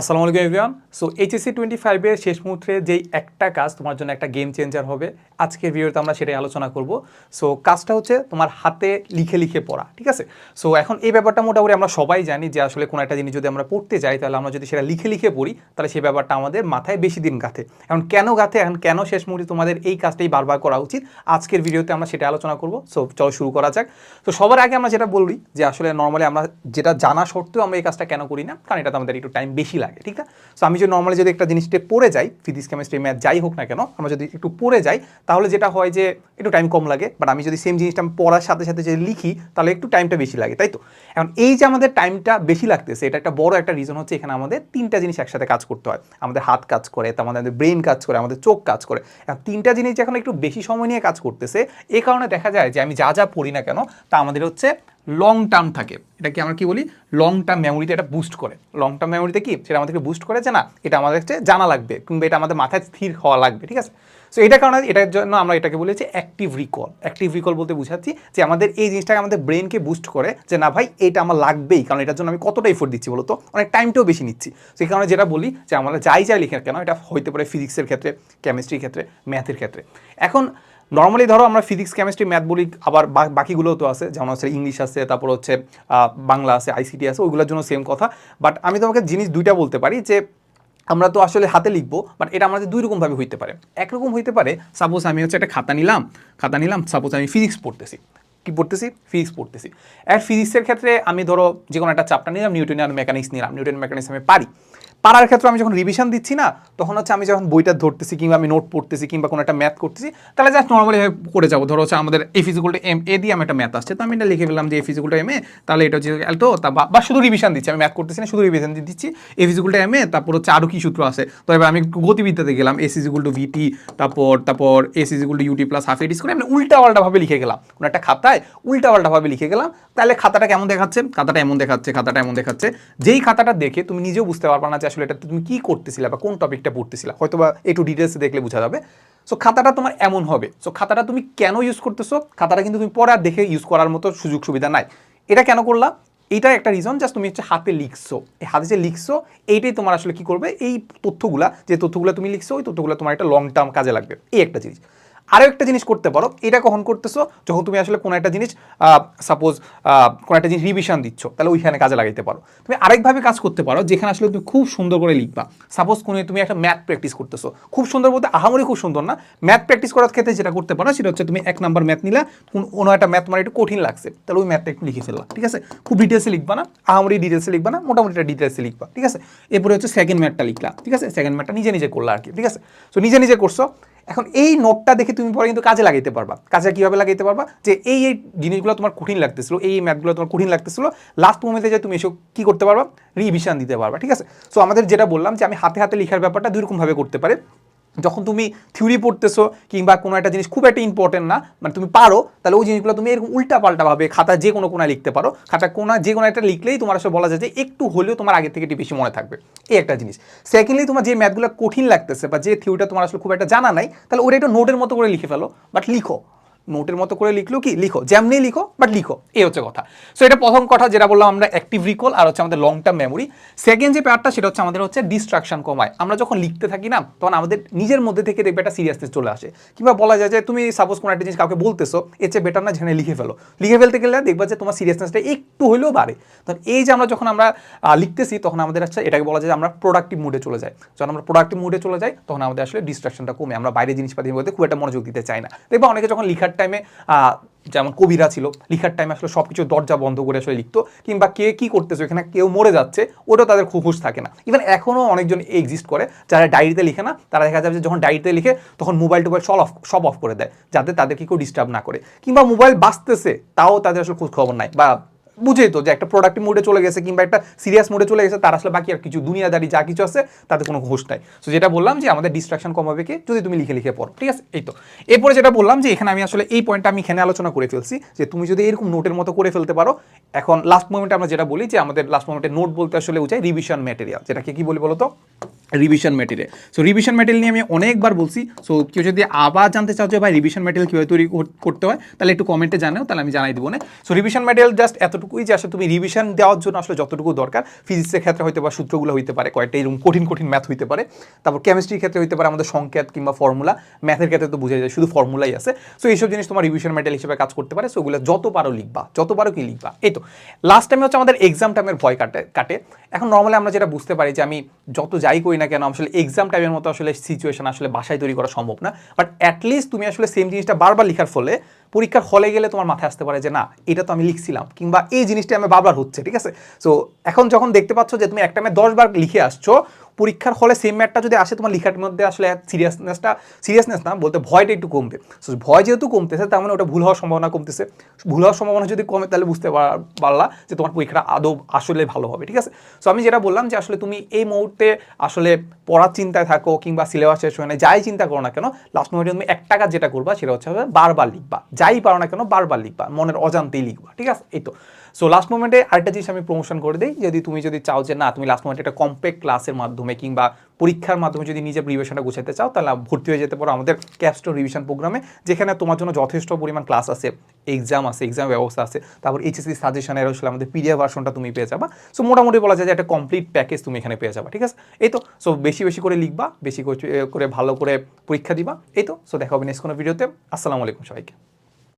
আসসালামু আলাইকুম everyone. So, HSC twenty ফাইভের শেষ মুহূর্তে যেই একটা কাজ তোমার জন্য একটা গেম চেঞ্জার হবে, আজকের ভিডিওতে আমরা সেটাই আলোচনা করব। সো, কাজটা হচ্ছে তোমার হাতে লিখে লিখে পড়া, ঠিক আছে? সো, এখন এই ব্যাপারটা মোটামুটি আমরা সবাই জানি যে আসলে কোনো একটা জিনিস যদি আমরা পড়তে যাই, তাহলে আমরা যদি সেটা লিখে লিখে পড়ি, তাহলে সেই ব্যাপারটা আমাদের মাথায় বেশি দিন গাঁথে। এখন কেন গাঁথে? এখন কেন শেষ মুহূর্তে তোমাদের এই কাজটাই বারবার করা উচিত? আজকের ভিডিওতে আমরা সেটা আলোচনা করব। সো, চলো শুরু করা যাক। তো, সবার আগে আমরা যেটা বলি যে আসলে নর্মালি আমরা যেটা জানা সত্ত্বেও আমরা এই কাজটা কেন করি না, কারণ এটা আমাদের একটু টাইম বেশি লাগে, ঠিক না? সো আমি যদি নর্মালি যদি একটা জিনিসটা পড়ে যাই ফিজিক্স কেমিস্ট্রি ম্যাথ যাই হোক না কেন, আমরা যদি একটু পড়ে যাই, তাহলে যেটা হয় যে একটু টাইম কম লাগে বাট আমি যদি সেম জিনিসটা পড়ার সাথে সাথে যদি লিখি, তাহলে একটু টাইমটা বেশি লাগে, তাই তো? এখন এই যে আমাদের টাইমটা বেশি লাগতেছে, এটা একটা বড় একটা রিজন হচ্ছে এখানে আমাদের তিনটা জিনিস একসাথে কাজ করতে হয়। আমাদের হাত কাজ করে, তার আমাদের ব্রেন কাজ করে, আমাদের চোখ কাজ করে। এখন তিনটা জিনিস যখন একটু বেশি সময় নিয়ে কাজ করতেছে, এ কারণে দেখা যায় যে আমি যা যা পড়ি না কেন, তা আমাদের হচ্ছে লং টার্ম থাকে। এটা কি আমরা কি বলি? লং টার্ম মেমোরিতে এটা বুস্ট করে। লং টার্ম মেমোরিতে কি? সেটা আমাদেরকে বুস্ট করে যে না, এটা আমাদের জানা লাগবে, কিংবা এটা আমাদের মাথায় স্থির হওয়া লাগবে, ঠিক আছে? সো এটা কারণে এটার জন্য আমরা এটাকে বলেছি অ্যাক্টিভ রিকল অ্যাক্টিভ রিকল বলতে বুঝাচ্ছি যে আমাদের এই জিনিসটাকে আমাদের ব্রেনকে বুস্ট করে যে না ভাই, এটা আমার লাগবেই, কারণ এটার জন্য আমি কতটা এফোর্ট দিচ্ছি বলতো? অনেক টাইমটাও বেশি নিচ্ছি। সেই কারণে যেটা বলি যে আমরা যাই যাই লিখে কেন, এটা হইতে পারে ফিজিক্সের ক্ষেত্রে কেমিস্ট্রির ক্ষেত্রে ম্যাথের ক্ষেত্রে। এখন নর্মালি ধরো আমরা ফিজিক্স কেমিস্ট্রি ম্যাথ বলি, আবার বাকিগুলোও তো আছে, যেমন হচ্ছে ইংলিশ আছে, তারপর হচ্ছে বাংলা আছে আইসিটি আছে, ওইগুলোর জন্য সেম কথা। বাট আমি তোমাকে জিনিস দুইটা বলতে পারি যে আমরা তো আসলে হাতে লিখব বাট এটা আমাদের দুই রকমভাবে হইতে পারে। একরকম হইতে পারে সাপোজ আমি হচ্ছে একটা খাতা নিলাম খাতা নিলাম সাপোজ আমি ফিজিক্স পড়তেছি। কি পড়তেছি? ফিজিক্স পড়তেছি। আর ফিজিক্সের ক্ষেত্রে আমি ধরো যে কোনো একটা চাপটা নিলাম নিউটনিয়ান মেকানিক্স নিলাম নিউটন মেকানিক্স আমি পারি। পারার ক্ষেত্রে আমি যখন রিভিশন দিচ্ছি না, তখন হচ্ছে আমি যখন বইটা ধরতেছি কিংবা আমি নোট পড়তেছি কিংবা কোনো একটা ম্যাথ করতেছি, তাহলে জাস্ট নর্মালি করে যাব। ধরো হচ্ছে আমাদের এ ফিজিক্যালটা এম এ দিয়ে আমি একটা ম্যাথ আসছে। তো আমি এটা লিখে ফেললাম যে এ ফিজিক্যালটা এম এ তাহলে এটা হচ্ছে অ্যালটো তা বা- শুধু রিভিশন দিচ্ছি। আমি ম্যাথ করতেছি না, শুধু রিভিশন দিচ্ছি। এ ফিজিক্যালটা এম এ তারপর হচ্ছে আরও কি সূত্র আছে? তো এবার আমি গতিবিদ্যাতে গেলাম এ সিজিকুল টু ভিটি তারপর তারপর এ সিজিকুল টু ইউটি প্লাস হাফ এডিস করে আমি উল্টা পাল্টাভাবে লিখে গেলাম। কোনো একটা খাতায় উল্টা পাল্টাভাবে লিখে গেলাম। তাহলে খাতাটা কেমন দেখাচ্ছে? খাতাটা এমন দেখাচ্ছে, খাতাটা এমন দেখাচ্ছে। যেই খাতাটা দেখে তুমি নিজেও বুঝতে পারবে না যে আসলে এটা তুমি কি করতেছিলে বা কোন টপিকটা পড়তেছিলে? হয়তো বা একটু ডিটেলসে দেখলে বোঝা যাবে। সো খাতাটা তোমার এমন হবে। সো খাতাটা তুমি কেন ইউজ করতেছো? খাতাটা কিন্তু তুমি পরে আর দেখে ইউজ করার মতো সুযোগ সুবিধা নাই। এটা কেন করলা? এইটা একটা রিজন জাস্ট তুমি হচ্ছে হাতে লিখছো। এই হাতে যে লিখছো, এইটাই তোমার আসলে কি করবে? এই তথ্যগুলা, যে তথ্যগুলো তুমি লিখছো, ওই তথ্যগুলো তোমার একটা লং টার্ম কাজে লাগবে। এই একটা জিনিস। আরও একটা জিনিস করতে পারো। এটা কখন করতেছো? যখন তুমি আসলে কোনো একটা জিনিস সাপোজ কোনো একটা জিনিস রিভিশন দিচ্ছ, তাহলে ওইখানে কাজে লাগাইতে পারো। তুমি আরেকভাবে কাজ করতে পারো, যেখানে আসলে তুমি খুব সুন্দর করে লিখবা। সাপোজ কোনো তুমি একটা ম্যাথ প্র্যাকটিস করতেছো। খুব সুন্দর বলতে আহামরি খুব সুন্দর না। ম্যাথ প্র্যাকটিস করার ক্ষেত্রে যেটা করতে পারো, সেটা হচ্ছে তুমি এক নাম্বার ম্যাথ নিলা, কোন- একটা ম্যাথ তোমার একটু কঠিন লাগছে, তাহলে ওই ম্যাথটা একটু লিখে ফেললা, ঠিক আছে? খুব ডিটেলসে লিখবা না, আহামরি ডিটেলসে লিখবা না, মোটামুটি একটা ডিটেলসে লিখবা, ঠিক আছে? এরপরে হচ্ছে সেকেন্ড ম্যাথটা লিখলা, ঠিক আছে? সেকেন্ড ম্যাথটা নিজে নিজে করলা আর কি, ঠিক আছে? তো নিজে নিজে করছ এখন এই নোটটা দেখে তুমি পরে কিন্তু কাজে লাগাইতে পারবা। কাজে কীভাবে লাগাইতে পারবা? যে এই এই জিনিসগুলো তোমার কঠিন লাগতেছিল, এই ম্যাথগুলো তোমার কঠিন লাগতেছিল লাস্ট মোমেন্টে যে তুমি এসব কী করতে পারবা? রিভিশন দিতে পারবা, ঠিক আছে? সো আমাদের যেটা বললাম যে আমি হাতে হাতে লেখার ব্যাপারটা দুই রকমভাবে করতে পারে। যখন তুমি থিওরি পড়তেছো কিংবা কোনো একটা জিনিস খুব একটা ইম্পর্টেন্ট না মানে তুমি পারো, তাহলে ওই জিনিসগুলো তুমি এরকম উল্টাপাল্টাভাবে খাতা যে কোনো কোনায় লিখতে পারো। খাতা কোনা, যে কোনো একটা লিখলেই তোমার আসলে বলা যায় যে একটু হলেও তোমার আগে থেকে বেশি মনে থাকবে। এই একটা জিনিস। সেকেন্ডলি তোমার যে ম্যাথগুলো কঠিন লাগতেছে বা যে থিওরিটা তোমার আসলে খুব একটা জানা নাই, তাহলে ওটা একটু নোটের মতো করে লিখে ফেলো বাট লিখো। নোটের মতো করে লিখলো কি? লিখো। যেমনি লিখো বাট লিখো। এই হচ্ছে কথা। সো এটা প্রথম কথা যেটা বললাম, আমরা অ্যাক্টিভ রিকল আর হচ্ছে আমাদের লং টার্ম মেমোরি সেকেন্ড যে প্যারটা সেটা হচ্ছে আমাদের হচ্ছে ডিস্ট্রাকশন কমায়। আমরা যখন লিখতে থাকি না, তখন আমাদের নিজের মধ্যে থেকে দেখবে একটা সিরিয়াসনেস চলে আসে। কিংবা বলা যায় যে, তুমি সাপোজ কোনো একটা জিনিস কাউকে বলতেছো, এর চেয়ে বেটার না যেখানে লিখে ফেলো। লিখে ফেলতে গেলে দেখবা যে তোমার সিরিয়াসনেসটা একটু হলেও বাড়ে। তখন এই যে আমরা যখন আমরা লিখতেছি, তখন আমাদের হচ্ছে এটাকে বলা যায় আমরা প্রোডাক্টিভ মুডে চলে যাই। যখন আমরা প্রোডাক্টিভ মুডে চলে যাই, তখন আমাদের আসলে ডিস্ট্রাকশনটা কমে। আমরা বাইরে জিনিসপাতির মধ্যে খুব একটা মনোযোগ দিতে চাই না। দেখবা অনেকে যখন লিখার টাইমে যেমন কবিরা ছিল, লিখার টাইমে আসলে সব কিছু দরজা বন্ধ করে আসলে লিখতো, কিংবা কে কী করতেছে এখানে কেউ মরে যাচ্ছে ওটাও তাদের খুব হুশ থাকে না। ইভেন এখনও অনেকজন এক্সিস্ট করে, যারা ডায়েরিতে লিখে না, তারা দেখা যাবে যে যখন ডায়েরিতে লিখে, তখন মোবাইল টোবাইল সব অফ সব অফ করে দেয়, যাতে তাদেরকে কেউ ডিস্টার্ব না করে। কিংবা মোবাইল বাঁচতেছে, তাও তাদের আসলে খোঁজ খবর নাই, বা বুঝেই তো যে একটা প্রোডাক্টিভ মোডে চলে গেছে কিংবা একটা সিরিয়াস মোডে চলে গেছে, তার আসলে বাকি আর কিছু, দুনিয়াদারি যা কিছু আছে, তাতে কোনো ঘোষ নাই। সো যেটা বললাম যে আমাদের ডিস্ট্রাকশন কমাবে কি? যদি তুমি লিখে লিখে পড়ো, ঠিক আছে? এই তো। এরপরে যেটা বললাম যে এখানে আমি আসলে এই পয়েন্টটা আমি এখানে আলোচনা করে ফেলছি, যে তুমি যদি এরকম নোটের মতো করে ফেলতে পারো, এখন লাস্ট মোমেন্টে আমরা যেটা বলি যে আমাদের লাস্ট মোমেন্টে নোট বলতে আসলে উচাই রিভিশন ম্যাটেরিয়াল যেটাকে কি বলি বলো তো revision material so revision material নিয়ে আমি অনেকবার বলছি। সো কেউ যদি আবার জানতে চাও যে ভাই রিভিশন মেটেরিয়াল কীভাবে তৈরি কর- করতে হয়, তাহলে একটু কমেন্টে জানাও, তাহলে আমি জানাই দেবো না সো রিভিশন মেটেরিয়াল জাস্ট এতটুকুই যে আসলে তুমি রিভিশন দেওয়ার জন্য আসলে যতটুকু দরকার ফিজিক্সের ক্ষেত্রে হয়তো বা সূত্রগুলো হইতে পারে, কয়েকটা এরকম কঠিন কঠিন ম্যাথ হইতে পারে। তারপর কেমিস্ট্রির ক্ষেত্রে হইতে পারে, আমাদের সংকেত কিংবা ফর্মুলা ম্যাথের ক্ষেত্রে তো বোঝা যায়, শুধু ফর্মুলাই আছে। সো এইসব জিনিস তোমার রিভিশন মেটেরিয়াল হিসেবে কাজ করতে পারে। সো ওগুলো যত পারো লিখবা, যত পারো কি লিখবা। এই তো লাস্ট টাইমে হচ্ছে আমাদের এক্সাম টাইমের ভয় কাটে কাটে। এখন নর্মালি আমরা যেটা বুঝতে পারি যে আমি যত যাই করি না কেন? আসলে এক্সাম টাইমের মতো আসলে সিচুয়েশন আসলে বাসায় তৈরি করা সম্ভব না। বাট অ্যাটলিস্ট তুমি আসলে সেম জিনিসটা বারবার লিখার ফলে পরীক্ষার হলে গেলে তোমার মাথায় আসতে পারে যে, না, এটা তো আমি লিখছিলাম। কিংবা এই জিনিসটা আমি বারবার হচ্ছে, ঠিক আছে? সো এখন যখন দেখতে পাচ্ছ যে তুমি একটা আমি দশবার লিখে আসছো পরীক্ষার হলে সেম ম্যাটটা যদি আসে, তোমার লেখার মধ্যে আসলে সিরিয়াসনেসটা সিরিয়াসনেস না, বলতে ভয়টা একটু কমবে। সো ভয় যেহেতু কমতেছে, তার মানে ওটা ভুল হওয়ার সম্ভাবনা কমতেছে। ভুল হওয়ার সম্ভাবনা যদি কমে, তাহলে বুঝতে পার- পারলা যে তোমার পরীক্ষাটা আদৌ আসলে ভালো হবে, ঠিক আছে? সো আমি যেটা বললাম যে আসলে তুমি এই মুহূর্তে আসলে পড়ার চিন্তায় থাকো কিংবা সিলেবাস শেষ হয় না, যাই চিন্তা করো না কেন লাস্ট মোমেন্টে তুমি একটা কাজ যেটা করবা, সেটা হচ্ছে বারবার লিখবা। যাই পারো না কেন, বারবার লিখবা, মনের অজান্তেই লিখবা, ঠিক আছে? এই তো। সো লাস্ট মোমেন্টে আরেকটা জিনিস আমি প্রমোশন করে দিই, যদি তুমি যদি চাও যে না, তুমি লাস্ট মোমেন্টে একটা কম্প্যাক্ট ক্লাসের মাধ্যমে কিংবা পরীক্ষার মাধ্যমে যদি নিজের রিভিশনটা গুছাতে চাও, তাহলে ভর্তি হয়ে যেতে পারো আমাদের ক্যাপস্টোর রিভিশন প্রোগ্রামে যেখানে তোমার জন্য যথেষ্ট পরিমাণ ক্লাস আছে এক্সাম আছে এক্সাম ব্যবস্থা আছে, তারপর এইচএসসি সাজেশনের আসলে আমাদের পিডিএফ ভার্সনটা তুমি পেয়ে যাবা। সো মোটামুটি বলা যায় যে একটা কমপ্লিট প্যাকেজ তুমি এখানে পেয়ে যাবা, ঠিক আছে? এই তো সো বেশি বেশি করে লিখবা, বেশি করে ভালো করে পরীক্ষা দিবা, এই তো সো দেখা হবে নেক্সট কোনো ভিডিওতে আসসালামু আলাইকুম সবাইকে।